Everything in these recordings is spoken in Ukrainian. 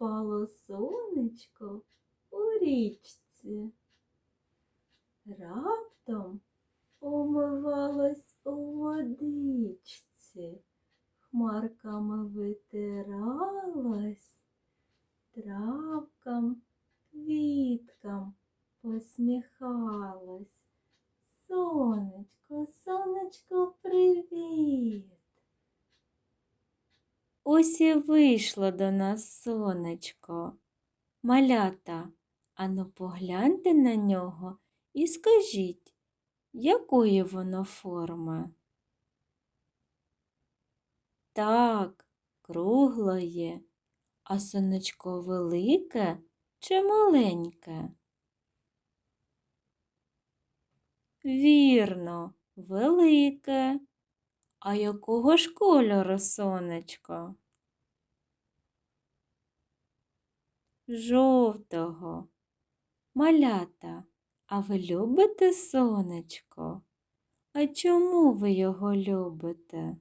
спало сонечко у річці. Раптом умивалось у водичці, хмарками витиралась, травкам, квіткам посміхалась. Сонечко, сонечко, привіт. Ось і вийшло до нас сонечко. Малята, ану погляньте на нього і скажіть, якої воно форми? Так, круглої, а сонечко велике чи маленьке? Вірно, велике. А якого ж кольору сонечко? Жовтого. Малята, а ви любите сонечко? А чому ви його любите?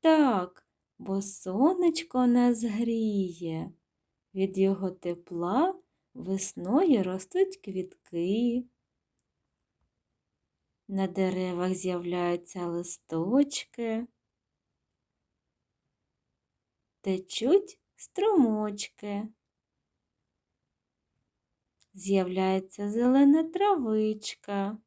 Так, бо сонечко нас гріє. Від його тепла весною ростуть квітки. На деревах з'являються листочки, течуть струмочки, з'являється зелена травичка.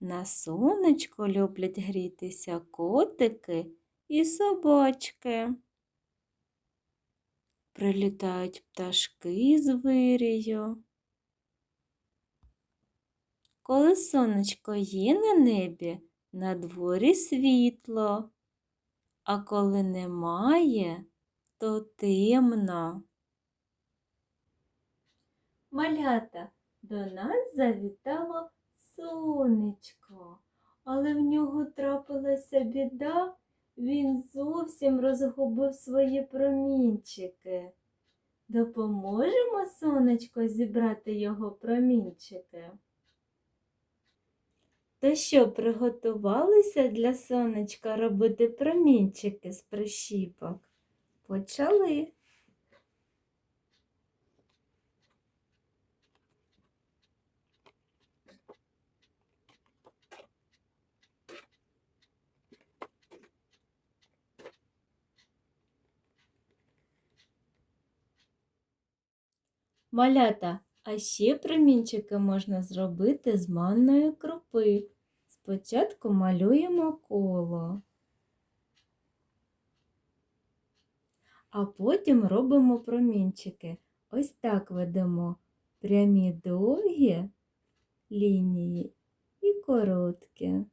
На сонечко люблять грітися котики і собачки. Прилітають пташки з вирію. Коли сонечко є на небі, на дворі світло, а коли немає, то темно. Малята, до нас завітало сонечко, але в нього трапилася біда, він зовсім розгубив свої промінчики. Допоможемо сонечко зібрати його промінчики. То що, приготувалися для сонечка робити промінчики з прищіпок? Почали. Малята, а ще промінчики можна зробити з манної крупи. Спочатку малюємо коло, а потім робимо промінчики. Ось так ведемо прямі довгі лінії і короткі.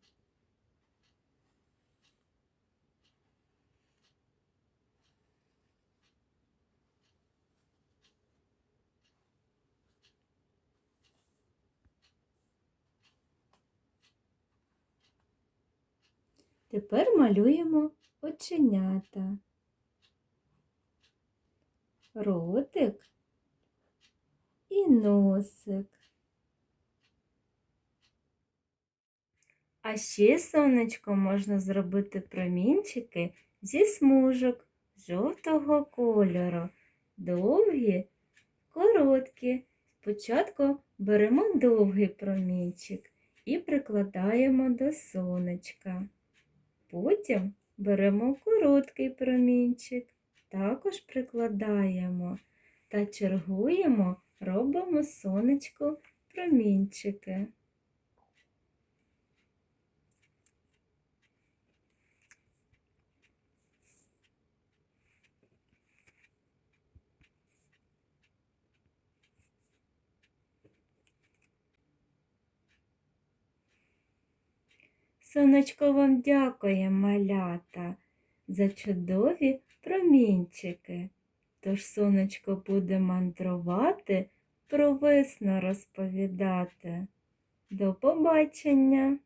Тепер малюємо оченята, ротик і носик. А ще сонечко можна зробити промінчики зі смужок жовтого кольору. Довгі, короткі. Спочатку беремо довгий промінчик і прикладаємо до сонечка. Потім беремо короткий промінчик, також прикладаємо та чергуємо, робимо сонечку промінчики. Сонечко вам дякує, малята, за чудові промінчики. Тож сонечко буде мандрувати, про весну розповідати. До побачення!